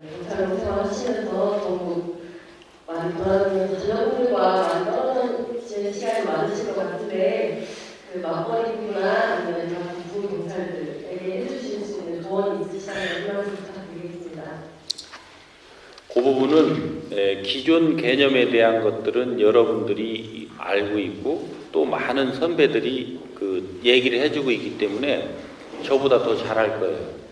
경찰로 생활 하시면서 너무 많이 돌아다니면서 자녀분들과 많이 떨어지는 시간이 많으실 것 같은데 그 맞벌이 부부나 아니면 다 부부 경찰들에게 해주실 수 있는 조언이 있으시다면. 그 부분은 에, 기존 개념에 대한 것들은 여러분들이 알고 있고 또 많은 선배들이 그 얘기를 해주고 있기 때문에 저보다 더 잘할 거예요.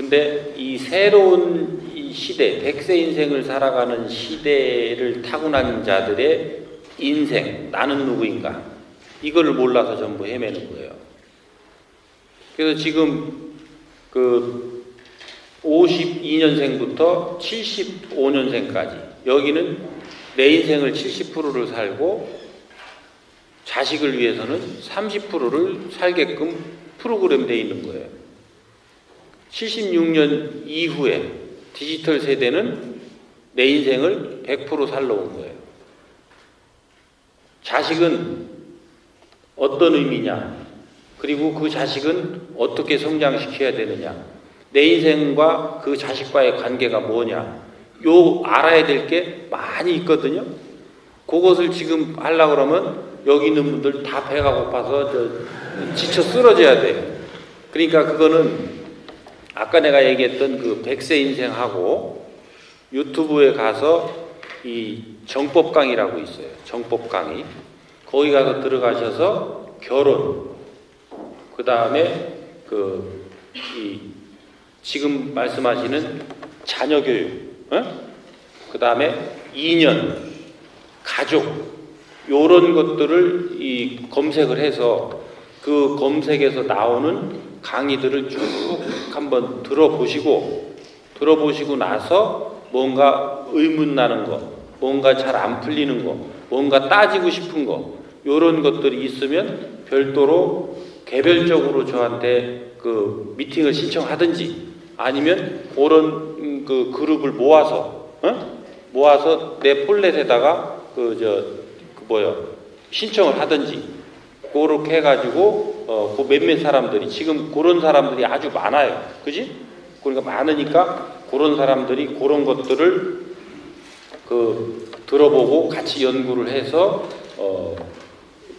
근데 이 새로운 이 시대, 백세 인생을 살아가는 시대를 타고난 자들의 인생, 나는 누구인가? 이걸 몰라서 전부 헤매는 거예요. 그래서 지금 그 52년생부터 75년생까지 여기는 내 인생을 70%를 살고 자식을 위해서는 30%를 살게끔 프로그램 돼 있는 거예요. 76년 이후에 디지털 세대는 내 인생을 100% 살러 온 거예요. 자식은 어떤 의미냐? 그리고 그 자식은 어떻게 성장시켜야 되느냐? 내 인생과 그 자식과의 관계가 뭐냐? 요 알아야 될 게 많이 있거든요. 그것을 지금 하려고 그러면 여기 있는 분들 다 배가 고파서 저 지쳐 쓰러져야 돼요. 그러니까 그거는 아까 내가 얘기했던 그 백세 인생하고 유튜브에 가서 이 정법 강의라고 있어요. 정법 강의. 거기 가서 들어가셔서 결혼, 그 다음에 그 이 지금 말씀하시는 자녀 교육, 그 다음에 인연, 가족, 요런 것들을 이 검색을 해서 그 검색에서 나오는 강의들을 쭉 한번 들어보시고 들어보시고 나서 뭔가 의문 나는 거, 뭔가 잘 안 풀리는 거, 뭔가 따지고 싶은 거, 요런 것들이 있으면 별도로 개별적으로 저한테 그 미팅을 신청하든지 아니면 그런 음, 그 그룹을 모아서 어? 모아서 내 폴렛에다가 그 저그 뭐야 신청을 하든지 그렇게 해가지고 어, 그 몇몇 사람들이 지금 그런 사람들이 아주 많아요, 그지? 그러니까 많으니까 그런 사람들이 그런 것들을 그 들어보고 같이 연구를 해서 어,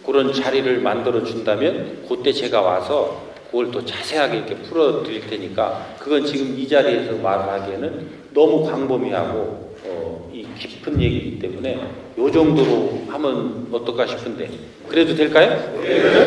그런 자리를 만들어 준다면 그때 제가 와서 그걸 또 자세하게 이렇게 풀어 드릴 테니까 그건 지금 이 자리에서 말하기에는 너무 광범위하고 어, 이 깊은 얘기이기 때문에 요 정도로 하면 어떨까 싶은데 그래도 될까요?